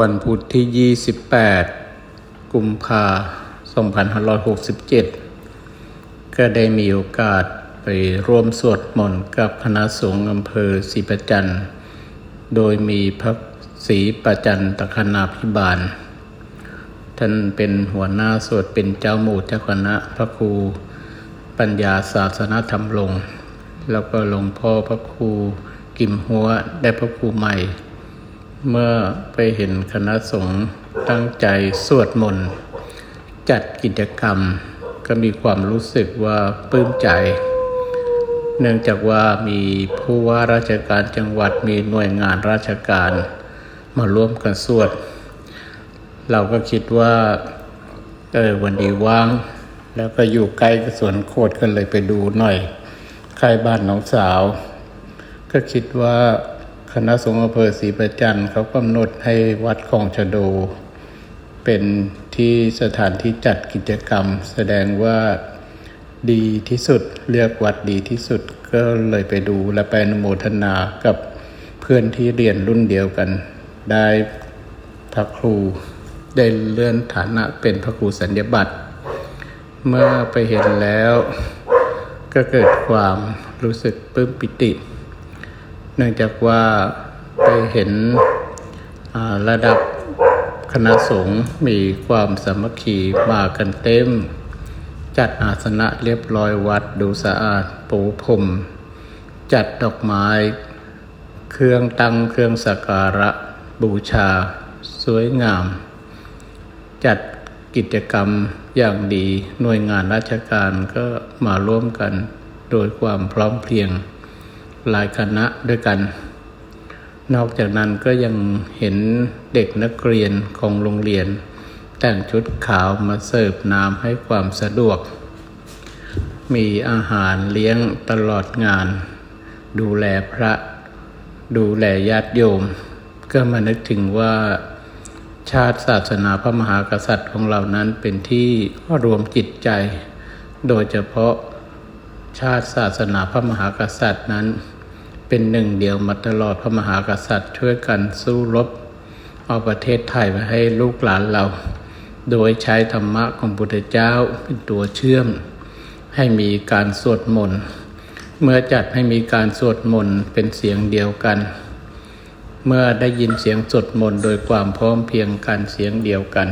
วันพุธที่ 28 กุมภา2567 ก็ได้มีโอกาสไปร่วมสวดมนต์กับคณะสงฆ์อำเภอศรีประจันต์โดยมีพระศรีประจันตคณาพิบาล ท่านเป็นหัวหน้าสวดเป็นเจ้าหมู่เจ้าคณะพระครูปัญญาศาสนธรรมลงค์แล้วก็หลวงพ่อพระครูกิมหัวได้พระครูใหม่ เมื่อไปเห็นคณะสงฆ์ตั้งใจสวดมนต์จัดกิจกรรมก็มีความรู้สึกว่าปลื้มใจ เนื่องจากว่ามีผู้ว่าราชการจังหวัดมีหน่วยงานราชการมาร่วมกันสวด เราก็คิดว่าเออวันดีว่าง แล้วก็อยู่ใกล้กสวนโคดก็เลยไปดูหน่อยใกล้บ้านน้องสาว ก็คิดว่า คณะสงฆ์อำเภอศรีประจันทร์เขากำหนดให้วัดของชะโด เป็นที่สถานที่จัดกิจกรรม แสดงว่าดีที่สุดเลือกวัดดีที่สุดก็เลยไปดูและไปอนุโมทนากับเพื่อนที่เรียนรุ่นเดียวกัน ได้พระครูได้เลื่อนฐานะเป็นพระครูสัญญาบัตรเมื่อไปเห็นแล้วก็เกิดความรู้สึกปลื้มปิติ เนื่องจากว่าไปเห็นระดับคณะสงฆ์มีความสามัคคีมากันเต็ม จัดอาสนะเรียบร้อยวัดดูสะอาดปูพรมจัดดอกไม้ เครื่องตั้งเครื่องสักการะบูชา สวยงาม จัดกิจกรรมอย่างดีหน่วยงานราชการก็มาร่วมกันโดยความพร้อมเพรียง หลายคณะด้วยกัน นอกจากนั้นก็ยังเห็นเด็กนักเรียนของโรงเรียน แต่งชุดขาวมาเสิร์ฟน้ำให้ความสะดวก มีอาหารเลี้ยงตลอดงาน ดูแลพระ ดูแลญาติโยม ก็มานึกถึงว่าชาติศาสนาพระมหากษัตริย์ของเรานั้นเป็นที่รวมจิตใจ โดยเฉพาะชาติศาสนาพระมหากษัตริย์นั้น เป็นหนึ่งเดียวมาตลอดพระมหากษัตริย์ ช่วยกันสู้รบ เอาประเทศไทยมาให้ลูกหลานเรา โดยใช้ธรรมะของพุทธเจ้าเป็นตัวเชื่อม ให้มีการสวดมนต์เมื่อจัดให้มีการสวดมนต์เป็นเสียงเดียวกัน เมื่อได้ยินเสียงสวดมนต์โดยความพร้อมเพียงกันเสียงเดียวกัน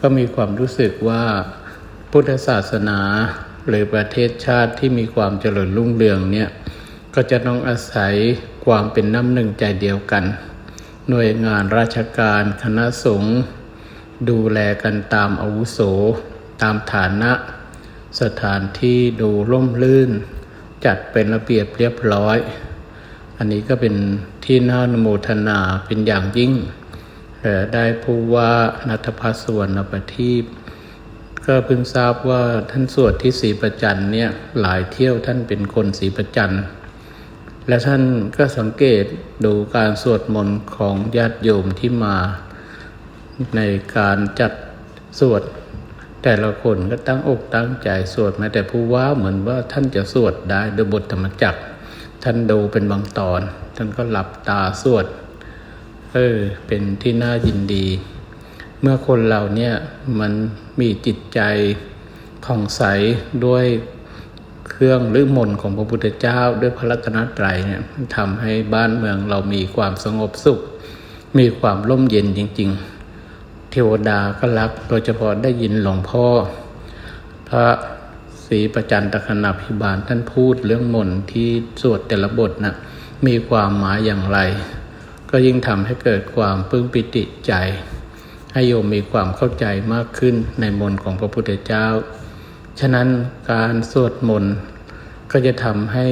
ก็มีความรู้สึกว่าพุทธศาสนาหรือประเทศชาติที่มีความเจริญรุ่งเรืองเนี่ย ก็จะต้องอาศัยความเป็นน้ำหนึ่งใจเดียวกัน หน่วยงานราชการคณะสงฆ์ดูแลกันตามอาวุโส ตามฐานะ สถานที่ดูร่มรื่น จัดเป็นระเบียบเรียบร้อย อันนี้ก็เป็นที่น่านโมทนาเป็นอย่างยิ่งและได้ผู้ว่านัทพัสวรรณประทีปก็เพิ่งทราบว่าท่านสวดที่ศรีประจันเนี่ยหลายเที่ยวท่านเป็นคนศรีประจัน และท่านก็สังเกตดูการสวดมนต์ของญาติโยมที่มา ในการจัดสวด แต่ละคนก็ตั้งอกตั้งใจสวดแม้แต่ผู้ว่าเหมือนว่าท่านจะสวดได้โดยบทธรรมจักรท่านดูเป็นบางตอน ท่านก็หลับตาสวดเออเป็นที่น่ายินดี เมื่อคนเราเนี่ยมันมีจิตใจผ่องใสด้วย รื่องหรือมนของพระพุทธเจ้าด้วยพระรัตนตรัยเนี่ยทำให้บ้านเมืองเรามีความสงบสุข มีความร่มเย็นจริง ๆ เทวดาก็รักโดยเฉพาะได้ยินหลวงพ่อ พระศรีประจันตคณาพิบาลท่านพูดเรื่องมนที่สวดแต่ละบทนะมีความหมายอย่างไร ก็ยิ่งทำให้เกิดความปลื้มปิติใจ ให้โยมมีความเข้าใจมากขึ้นในมนของพระพุทธเจ้า ฉะนั้นการสวดมนต์ก็จะทำให้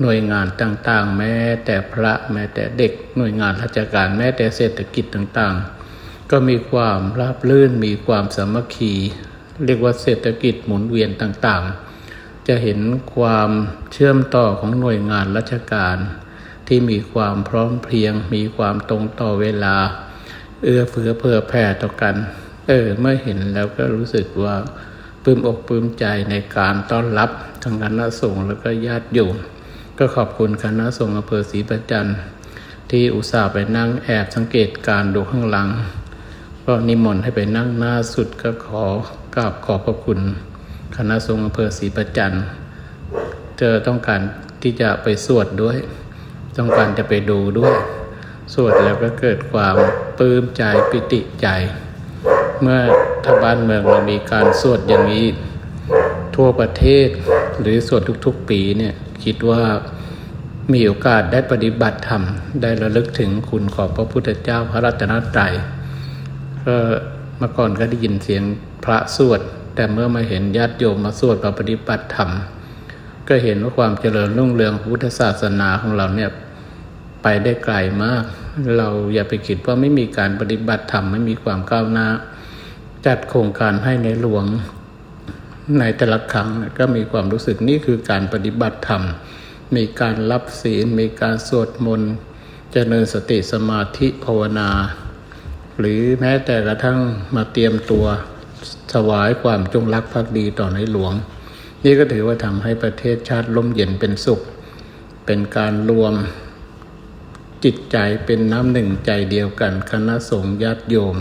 หน่วยงานต่างๆ แม้แต่พระแม้แต่เด็กหน่วยงานราชการแม้แต่เศรษฐกิจต่างๆ ก็มีความราบรื่นมีความสามัคคี เรียกว่าเศรษฐกิจหมุนเวียนต่างๆ จะเห็นความเชื่อมต่อของหน่วยงานราชการ ที่มีความพร้อมเพรียง มีความตรงต่อเวลา เอื้อเฟื้อเผื่อแผ่ต่อกัน เออเมื่อเห็นแล้วก็รู้สึกว่า ลื้มอกปลื้มใจในการต้อนรับทางคณะสงฆ์แล้วก็ญาติโยมก็ขอบคุณคณะสงฆ์อำเภอศรีประจันท์ที่อุตส่าห์ไปนั่งแอบสังเกตการดูข้างหลัง ก็นิมนต์ให้ไปนั่งหน้าสุดก็ขอกราบขอบพระคุณ คณะสงฆ์อำเภอศรีประจันท์เจอต้องการที่จะไปสวดด้วย ต้องการจะไปดูด้วย สวดแล้วก็เกิดความปลื้มใจปิติใจ เมื่อถ้าบ้านเมืองเรามีการสวดอย่างนี้ทั่วประเทศหรือสวดทุกๆปีเนี่ยคิดว่ามีโอกาสได้ปฏิบัติธรรม ได้ระลึกถึงคุณของพระพุทธเจ้าพระรัตนตรัยก็เมื่อก่อนก็ได้ยินเสียงพระสวด แต่เมื่อมาเห็นญาติโยมมาสวดมาปฏิบัติธรรม ก็เห็นว่าความเจริญรุ่งเรืองของพุทธศาสนาของเราเนี่ย ไปได้ไกลมาก เราอย่าไปคิดว่าไม่มีการปฏิบัติธรรมไม่มีความก้าวหน้า จัดโครงการให้ในหลวงในแต่ละครั้งก็มีความรู้สึกนี่คือการปฏิบัติธรรม มีการรับศีล มีการสวดมนต์เจริญสติสมาธิภาวนา หรือแม้แต่กระทั่งมาเตรียมตัวถวายความจงรักภักดีต่อในหลวง นี่ก็ถือว่าทำให้ประเทศชาติร่มเย็นเป็นสุข เป็นการรวม จิตใจเป็นน้ำหนึ่งใจเดียวกัน คณะสงฆ์ญาติโยม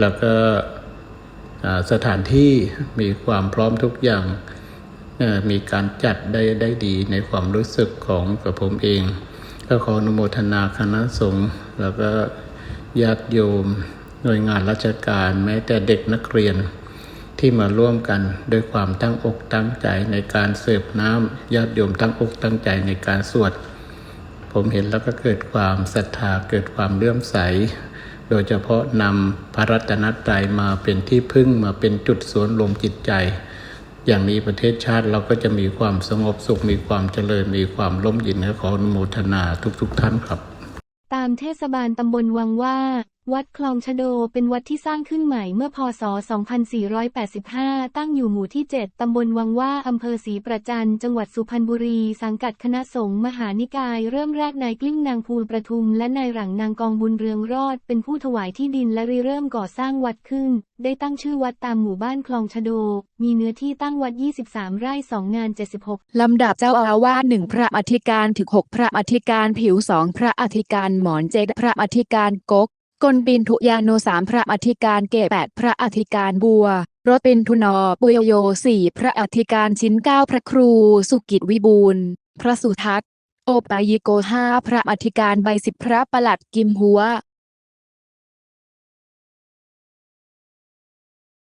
แล้วก็สถานที่มีความพร้อมทุกอย่างมีการจัดได้ได้ดีในความรู้สึกของกับผมเอง ก็ขออนุโมทนาคณะสงฆ์แล้วก็ญาติโยมหน่วยงานราชการแม้แต่เด็กนักเรียนที่มาร่วมกันด้วยความตั้งอกตั้งใจในการเสิร์ฟน้ำญาติโยมตั้งอกตั้งใจในการสวด ผมเห็นแล้วก็เกิดความศรัทธาเกิดความเลื่อมใส โดยเฉพาะนำพระรัตนตรัยมาเป็นที่พึ่งมาเป็นจุดสวนลมจิตใจ อย่างนี้ประเทศชาติเราก็จะมีความสงบสุขมีความเจริญมีความร่มเย็นขออนุโมทนาทุกๆทท่านครับ ตามเทศบาลตำบลวังว่า วัดคลองชะโดเป็นวัดที่สร้างขึ้นใหม่เมื่อพศ 2485 ตั้งอยู่หมู่ที่ 7 ตำบลวังว่าอำเภอศรีประจัน จังหวัดสุพรรณบุรี สังกัดคณะสงฆ์มหานิกาย เริ่มแรกนายกลิ้งนางภูลประทุม และนายหลังนางกองบุญเรืองรอด เป็นผู้ถวายที่ดินและริเริ่มก่อสร้างวัดขึ้น ได้ตั้งชื่อวัดตามหมู่บ้านคลองชะโด มีเนื้อที่ตั้งวัด 23 ไร่2งาน 76 ลำดับเจ้าอาวาสหนึ่งพระอธิการถึงหกพระอธิการผิวสองพระอธิการหมอนเจดพระอธิการกก กลปินทุยาโนสามพระอธิการเกแปดพระอธิการบัว รถปินทุนอปุยโยสี่พระอธิการชิ้นเก้าพระครูสุกิจวิบูลพระสุทัศน์ โอปายิโกห้าพระอธิการใบสิบพระประหลัดกิมหัว